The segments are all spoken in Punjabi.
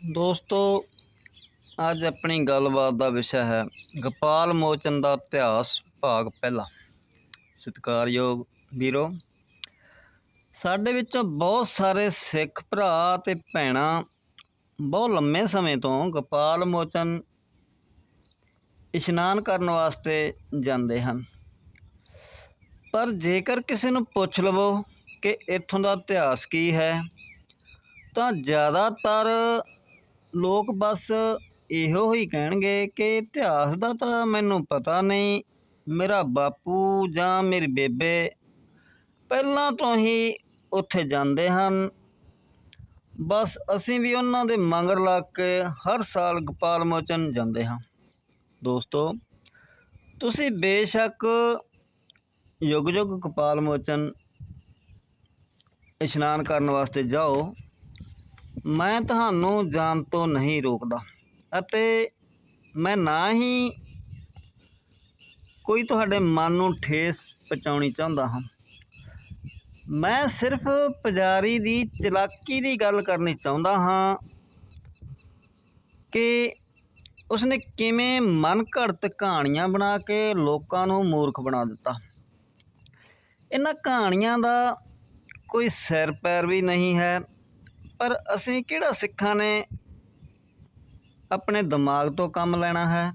ਦੋਸਤੋ, ਅੱਜ ਆਪਣੀ ਗੱਲਬਾਤ ਦਾ ਵਿਸ਼ਾ ਹੈ ਗੋਪਾਲ ਮੋਚਨ ਦਾ ਇਤਿਹਾਸ ਭਾਗ ਪਹਿਲਾ। ਸਤਿਕਾਰਯੋਗ ਵੀਰੋ, ਸਾਡੇ ਵਿੱਚੋਂ ਬਹੁਤ ਸਾਰੇ ਸਿੱਖ ਭਰਾ ਤੇ ਭੈਣਾਂ ਬਹੁਤ ਲੰਮੇ ਸਮੇਂ ਤੋਂ ਗੋਪਾਲ ਮੋਚਨ ਇਸ਼ਨਾਨ ਕਰਨ ਵਾਸਤੇ ਜਾਂਦੇ ਹਨ। ਪਰ ਜੇਕਰ ਕਿਸੇ ਨੂੰ ਪੁੱਛ ਲਵੋ ਕਿ ਇੱਥੋਂ ਦਾ ਇਤਿਹਾਸ ਕੀ ਹੈ, ਤਾਂ ਜ਼ਿਆਦਾਤਰ ਲੋਕ ਬਸ ਇਹੋ ਹੀ ਕਹਿਣਗੇ ਕਿ ਇਤਿਹਾਸ ਦਾ ਤਾਂ ਮੈਨੂੰ ਪਤਾ ਨਹੀਂ, ਮੇਰਾ ਬਾਪੂ ਜਾਂ ਮੇਰੀ ਬੇਬੇ ਪਹਿਲਾਂ ਤੋਂ ਹੀ ਉੱਥੇ ਜਾਂਦੇ ਹਨ। ਬਸ ਅਸੀਂ ਵੀ ਉਹਨਾਂ ਦੇ ਮੰਗਰ ਲੱਗ ਕੇ ਹਰ ਸਾਲ ਗੋਪਾਲ ਮੋਚਨ ਜਾਂਦੇ ਹਾਂ। ਦੋਸਤੋ, ਤੁਸੀਂ ਬੇਸ਼ੱਕ ਯੁੱਗ ਯੁੱਗ ਗੋਪਾਲ ਮੋਚਨ ਇਸ਼ਨਾਨ ਕਰਨ ਵਾਸਤੇ ਜਾਓ। ਮੈਂ ਤੁਹਾਨੂੰ ਜਾਣ ਤੋਂ ਨਹੀਂ ਰੋਕਦਾ। ਅਤੇ ਮੈਂ ਨਾ ਹੀ ਕੋਈ ਤੁਹਾਡੇ ਮਨ ਨੂੰ ਠੇਸ ਪਹੁੰਚਾਉਣੀ ਚਾਹੁੰਦਾ ਹਾਂ। ਮੈਂ ਸਿਰਫ ਪੁਜਾਰੀ ਦੀ ਚਲਾਕੀ ਦੀ ਗੱਲ ਕਰਨੀ ਚਾਹੁੰਦਾ ਹਾਂ ਕਿ ਉਸਨੇ ਕਿਵੇਂ ਮਨ ਘੜਤ ਕਹਾਣੀਆਂ ਬਣਾ ਕੇ ਲੋਕਾਂ ਨੂੰ ਮੂਰਖ ਬਣਾ ਦਿੱਤਾ। ਇਹਨਾਂ ਕਹਾਣੀਆਂ ਦਾ ਕੋਈ ਸਿਰ ਪੈਰ ਵੀ ਨਹੀਂ ਹੈ ਪਰ ਅਸੀਂ ਕਿਹੜਾ ਸਿੱਖਾਂ ਨੇ ਆਪਣੇ ਦਿਮਾਗ ਤੋਂ ਕੰਮ ਲੈਣਾ ਹੈ?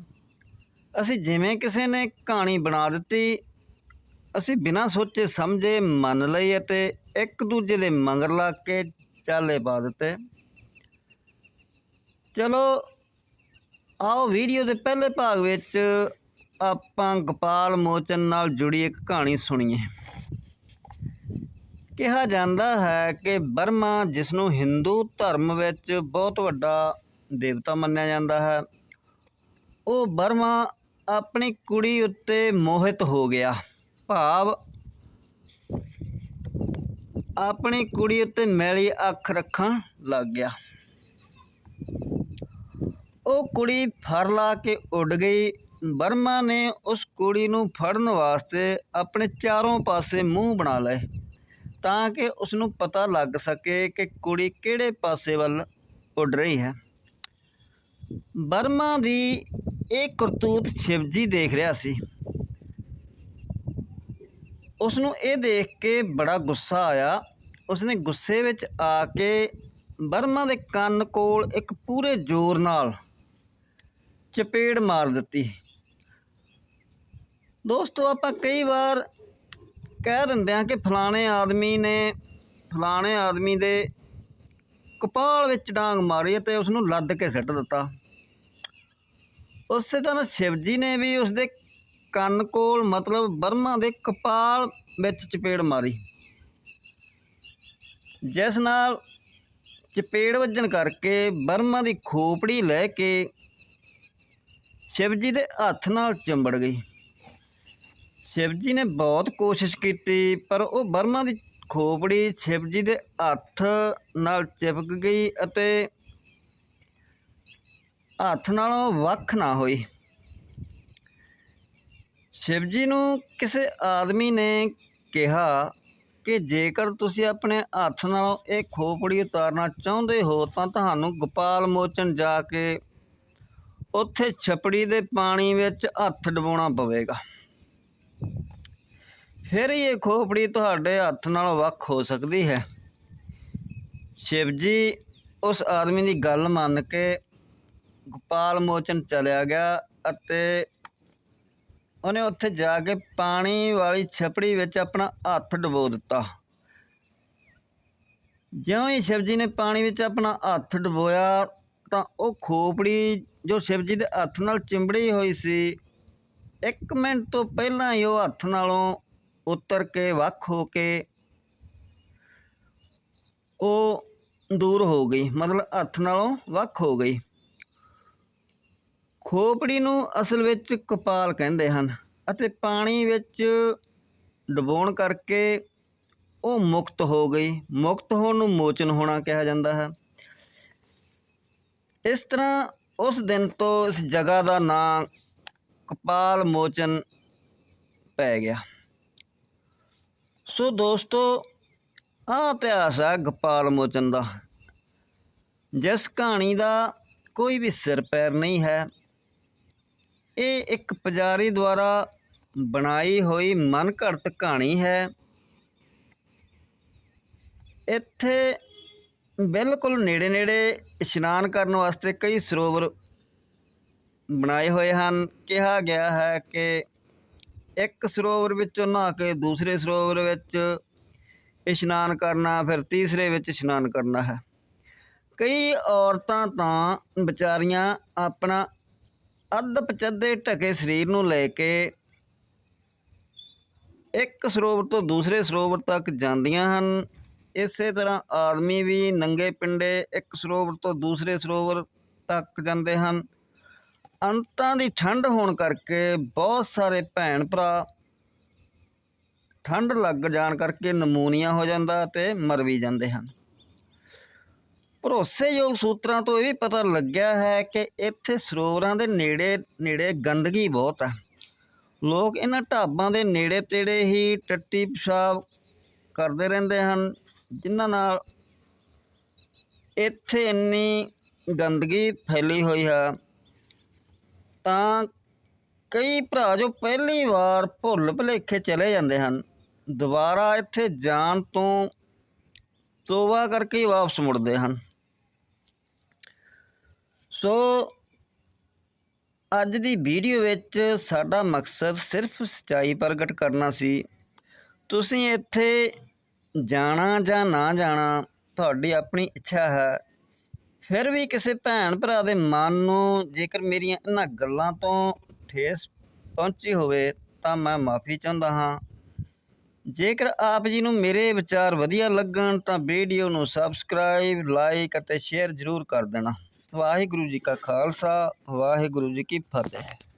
ਅਸੀਂ ਜਿਵੇਂ ਕਿਸੇ ਨੇ ਕਹਾਣੀ ਬਣਾ ਦਿੱਤੀ, ਅਸੀਂ ਬਿਨਾਂ ਸੋਚੇ ਸਮਝੇ, ਮੰਨ ਲਈ ਅਤੇ ਇੱਕ ਦੂਜੇ ਦੇ ਮੰਗਰ ਲੱਗ ਕੇ ਚਾਲੇ ਪਾ ਦਿੱਤੇ। ਚਲੋ, ਆਓ ਵੀਡੀਓ ਦੇ ਪਹਿਲੇ ਭਾਗ ਵਿੱਚ ਆਪਾਂ ਗੋਪਾਲ ਮੋਚਨ ਨਾਲ ਜੁੜੀ ਇੱਕ ਕਹਾਣੀ ਸੁਣੀਏ। ਕਿਹਾ ਜਾਂਦਾ ਹੈ ਕਿ ਬਰਮਾ ਜਿਸ ਨੂੰ ਹਿੰਦੂ ਧਰਮ ਵਿੱਚ ਬਹੁਤ ਵੱਡਾ ਦੇਵਤਾ ਮੰਨਿਆ ਜਾਂਦਾ ਹੈ, ਉਹ ਬਰਮਾ ਆਪਣੀ ਕੁੜੀ ਉੱਤੇ ਮੋਹਿਤ ਹੋ ਗਿਆ। ਭਾਵ ਆਪਣੀ ਕੁੜੀ ਉੱਤੇ ਮੈਲੀ ਅੱਖ ਰੱਖਣ ਲੱਗ ਗਿਆ। ਉਹ ਕੁੜੀ ਫੜ ਲਾ ਕੇ ਉੱਡ ਗਈ। ਬਰਮਾ ਨੇ ਉਸ ਕੁੜੀ ਨੂੰ ਫੜਨ ਵਾਸਤੇ ਆਪਣੇ ਚਾਰੋਂ ਪਾਸੇ ਮੂੰਹ ਬਣਾ ਲਏ। ਤਾਂ ਕਿ ਉਸ ਨੂੰ ਪਤਾ ਲੱਗ ਸਕੇ ਕਿ ਕੁੜੀ ਕਿਹੜੇ ਪਾਸੇ ਵੱਲ ਉੱਡ ਰਹੀ ਹੈ। ਬਰਮਾ ਦੀ ਇਹ ਕਰਤੂਤ ਸ਼ਿਵਜੀ ਦੇਖ ਰਿਹਾ ਸੀ। ਉਸ ਨੂੰ ਇਹ ਦੇਖ ਕੇ ਬੜਾ ਗੁੱਸਾ ਆਇਆ। ਉਸਨੇ ਗੁੱਸੇ ਵਿੱਚ ਆ ਕੇ ਬਰਮਾ ਦੇ ਕੰਨ ਕੋਲ ਇੱਕ ਪੂਰੇ ਜ਼ੋਰ ਨਾਲ ਚਪੇੜ ਮਾਰ ਦਿੱਤੀ। ਦੋਸਤੋ, ਆਪਾਂ ਕਈ ਵਾਰ ਕਹਿ ਦਿੰਦੇ ਆ ਕਿ ਫਲਾਣੇ ਆਦਮੀ ਨੇ, ਫਲਾਣੇ ਆਦਮੀ ਦੇ ਕਪਾਲ ਵਿੱਚ ਡਾਂਗ ਮਾਰੀ ਤੇ ਉਸ ਨੂੰ ਲੱਦ ਕੇ ਸਿੱਟ ਦਿੱਤਾ। ਉਸੇ ਤਰ੍ਹਾਂ ਸ਼ਿਵਜੀ ਨੇ ਵੀ ਉਸ ਦੇ ਕੰਨ ਕੋਲ ਮਤਲਬ ਬਰਮਾ ਦੇ ਕਪਾਲ ਵਿੱਚ ਚਪੇੜ ਮਾਰੀ। ਜਿਸ ਨਾਲ ਚਪੇੜ ਵੱਜਣ ਕਰਕੇ ਬਰਮਾ ਦੀ ਖੋਪੜੀ ਲੈ ਕੇ ਸ਼ਿਵਜੀ ਦੇ ਹੱਥ ਨਾਲ ਚੰਬੜ ਗਈ। ਸ਼ਿਵਜੀ ਨੇ ਬਹੁਤ ਕੋਸ਼ਿਸ਼ ਕੀਤੀ, ਪਰ ਉਹ ਬਰਮਾ ਦੀ ਖੋਪੜੀ ਸ਼ਿਵਜੀ ਦੇ ਹੱਥ ਨਾਲ ਚਿਪਕ ਗਈ ਅਤੇ ਹੱਥ ਨਾਲੋਂ ਵੱਖ ਨਾ ਹੋਈ। ਸ਼ਿਵਜੀ ਨੂੰ ਕਿਸੇ ਆਦਮੀ ਨੇ ਕਿਹਾ ਕਿ ਜੇਕਰ ਤੁਸੀਂ ਆਪਣੇ ਹੱਥ ਨਾਲੋਂ ਇਹ ਖੋਪੜੀ ਉਤਾਰਨਾ ਚਾਹੁੰਦੇ ਹੋ, ਤਾਂ ਤੁਹਾਨੂੰ ਗੋਪਾਲ ਮੋਚਨ ਜਾ ਕੇ ਉੱਥੇ ਛਪੜੀ ਦੇ ਪਾਣੀ ਵਿੱਚ ਹੱਥ ਡਬਾਉਣਾ ਪਵੇਗਾ। ਫਿਰ ਹੀ ਇਹ ਖੋਪੜੀ ਤੁਹਾਡੇ ਹੱਥ ਨਾਲ ਵੱਖ ਹੋ ਸਕਦੀ ਹੈ। ਸ਼ਿਵਜੀ, ਉਸ ਆਦਮੀ ਦੀ ਗੱਲ ਮੰਨ ਕੇ ਗੋਪਾਲ ਮੋਚਨ ਚਲਿਆ ਗਿਆ ਅਤੇ ਉਹਨੇ ਉੱਥੇ ਜਾ ਕੇ ਪਾਣੀ ਵਾਲੀ ਛਪੜੀ ਵਿੱਚ ਆਪਣਾ ਹੱਥ ਡਬੋ ਦਿੱਤਾ। ਜਿਉਂ ਹੀ ਸ਼ਿਵਜੀ ਨੇ ਪਾਣੀ ਵਿੱਚ ਆਪਣਾ ਹੱਥ ਡਬੋਇਆ ਤਾਂ ਉਹ ਖੋਪੜੀ ਜੋ ਸ਼ਿਵਜੀ ਦੇ ਹੱਥ ਨਾਲ ਚਿੰਬੜੀ ਹੋਈ ਸੀ, ਇੱਕ ਮਿੰਟ ਤੋਂ ਪਹਿਲਾਂ ਹੀ ਉਹ ਹੱਥ ਨਾਲੋਂ ਉਤਰ ਕੇ ਵੱਖ ਹੋ ਕੇ ਉਹ ਦੂਰ ਹੋ ਗਈ, ਮਤਲਬ ਹੱਥ ਨਾਲੋਂ ਵੱਖ ਹੋ ਗਈ। ਖੋਪੜੀ ਨੂੰ ਅਸਲ ਵਿੱਚ ਕਪਾਲ ਕਹਿੰਦੇ ਹਨ ਅਤੇ ਪਾਣੀ ਵਿੱਚ ਡੁਬੋਣ ਕਰਕੇ ਉਹ ਮੁਕਤ ਹੋ ਗਈ। ਮੁਕਤ ਹੋਣ ਨੂੰ ਮੋਚਨ ਹੋਣਾ ਕਿਹਾ ਜਾਂਦਾ ਹੈ। ਇਸ ਤਰ੍ਹਾਂ ਉਸ ਦਿਨ ਤੋਂ ਇਸ ਜਗ੍ਹਾ ਦਾ ਨਾਂ ਕਪਾਲ ਮੋਚਨ ਪੈ ਗਿਆ। ਸੋ ਦੋਸਤੋ, ਆਹ ਇਤਿਹਾਸ ਹੈ ਗੋਪਾਲ ਮੋਚਨ ਦਾ। ਜਿਸ ਕਹਾਣੀ ਦਾ ਕੋਈ ਵੀ ਸਿਰ ਪੈਰ ਨਹੀਂ ਹੈ, ਇਹ ਇੱਕ ਪੁਜਾਰੀ ਦੁਆਰਾ ਬਣਾਈ ਹੋਈ ਮਨ ਘੜਤ ਕਹਾਣੀ ਹੈ। ਇੱਥੇ ਬਿਲਕੁਲ ਨੇੜੇ ਨੇੜੇ ਇਸ਼ਨਾਨ ਕਰਨ ਵਾਸਤੇ ਕਈ ਸਰੋਵਰ ਬਣਾਏ ਹੋਏ ਹਨ। ਕਿਹਾ ਗਿਆ ਹੈ ਕਿ ਇੱਕ ਸਰੋਵਰ ਵਿੱਚੋਂ ਨਹਾ ਕੇ ਦੂਸਰੇ ਸਰੋਵਰ ਵਿੱਚ ਇਸ਼ਨਾਨ ਕਰਨਾ, ਫਿਰ ਤੀਸਰੇ ਵਿੱਚ ਇਸ਼ਨਾਨ ਕਰਨਾ ਹੈ। ਕਈ ਔਰਤਾਂ ਤਾਂ ਵਿਚਾਰੀਆਂ ਆਪਣਾ ਅੱਧ ਪਚੱਦੇ ਢਕੇ ਸਰੀਰ ਨੂੰ ਲੈ ਕੇ ਇੱਕ ਸਰੋਵਰ ਤੋਂ ਦੂਸਰੇ ਸਰੋਵਰ ਤੱਕ ਜਾਂਦੀਆਂ ਹਨ। ਇਸੇ ਤਰ੍ਹਾਂ ਆਦਮੀ ਵੀ ਨੰਗੇ ਪਿੰਡੇ ਇੱਕ ਸਰੋਵਰ ਤੋਂ ਦੂਸਰੇ ਸਰੋਵਰ ਤੱਕ ਜਾਂਦੇ ਹਨ। ਅੰਤਾਂ ਦੀ ਠੰਡ ਹੋਣ ਕਰਕੇ ਬਹੁਤ ਸਾਰੇ ਭੈਣ ਭਰਾ ਠੰਡ ਲੱਗ ਜਾਣ ਕਰਕੇ ਨਮੂਨੀਆ ਹੋ ਜਾਂਦਾ ਤੇ ਮਰ ਵੀ ਜਾਂਦੇ ਹਨ। ਭਰੋਸੇਯੋਗ ਸੂਤਰਾਂ ਤੋਂ ਇਹ ਵੀ ਪਤਾ ਲੱਗਿਆ ਹੈ ਕਿ ਇੱਥੇ ਸਰੋਵਰਾਂ ਦੇ ਨੇੜੇ ਨੇੜੇ ਗੰਦਗੀ ਬਹੁਤ ਹੈ ਲੋਕ ਇਹਨਾਂ ਢਾਬਾਂ ਦੇ ਨੇੜੇ ਤੇੜੇ ਹੀ ਟੱਟੀ ਪਿਸ਼ਾਬ ਕਰਦੇ ਰਹਿੰਦੇ ਹਨ, ਜਿਨ੍ਹਾਂ ਨਾਲ ਇੱਥੇ ਇੰਨੀ ਗੰਦਗੀ ਫੈਲੀ ਹੋਈ ਹੈ ਤਾਂ ਕਈ ਭਰਾ ਜੋ ਪਹਿਲੀ ਵਾਰ ਭੁੱਲ ਭੁਲੇਖੇ ਚਲੇ ਜਾਂਦੇ ਹਨ, ਦੁਬਾਰਾ ਇੱਥੇ ਜਾਣ ਤੋਂ ਤੋਬਾ ਕਰਕੇ ਹੀ ਵਾਪਸ ਮੁੜਦੇ ਹਨ। ਸੋ ਅੱਜ ਦੀ ਵੀਡੀਓ ਵਿੱਚ ਸਾਡਾ ਮਕਸਦ ਸਿਰਫ ਸੱਚਾਈ ਪ੍ਰਗਟ ਕਰਨਾ ਸੀ। ਤੁਸੀਂ ਇੱਥੇ ਜਾਣਾ ਜਾਂ ਨਾ ਜਾਣਾ, ਤੁਹਾਡੀ ਆਪਣੀ ਇੱਛਾ ਹੈ। ਫਿਰ ਵੀ ਕਿਸੇ ਭੈਣ ਭਰਾ ਦੇ ਮਨ ਨੂੰ ਜੇਕਰ ਮੇਰੀਆਂ ਇਹਨਾਂ ਗੱਲਾਂ ਤੋਂ ਠੇਸ ਪਹੁੰਚੀ ਹੋਵੇ ਤਾਂ ਮੈਂ ਮਾਫੀ ਚਾਹੁੰਦਾ ਹਾਂ। ਜੇਕਰ ਆਪ ਜੀ ਨੂੰ ਮੇਰੇ ਵਿਚਾਰ ਵਧੀਆ ਲੱਗਣ ਤਾਂ ਵੀਡੀਓ ਨੂੰ ਸਬਸਕ੍ਰਾਈਬ, ਲਾਈਕ ਅਤੇ ਸ਼ੇਅਰ ਜ਼ਰੂਰ ਕਰ ਦੇਣਾ। ਵਾਹਿਗੁਰੂ ਜੀ ਕਾ ਖਾਲਸਾ, ਵਾਹਿਗੁਰੂ ਜੀ ਕੀ ਫਤਿਹ।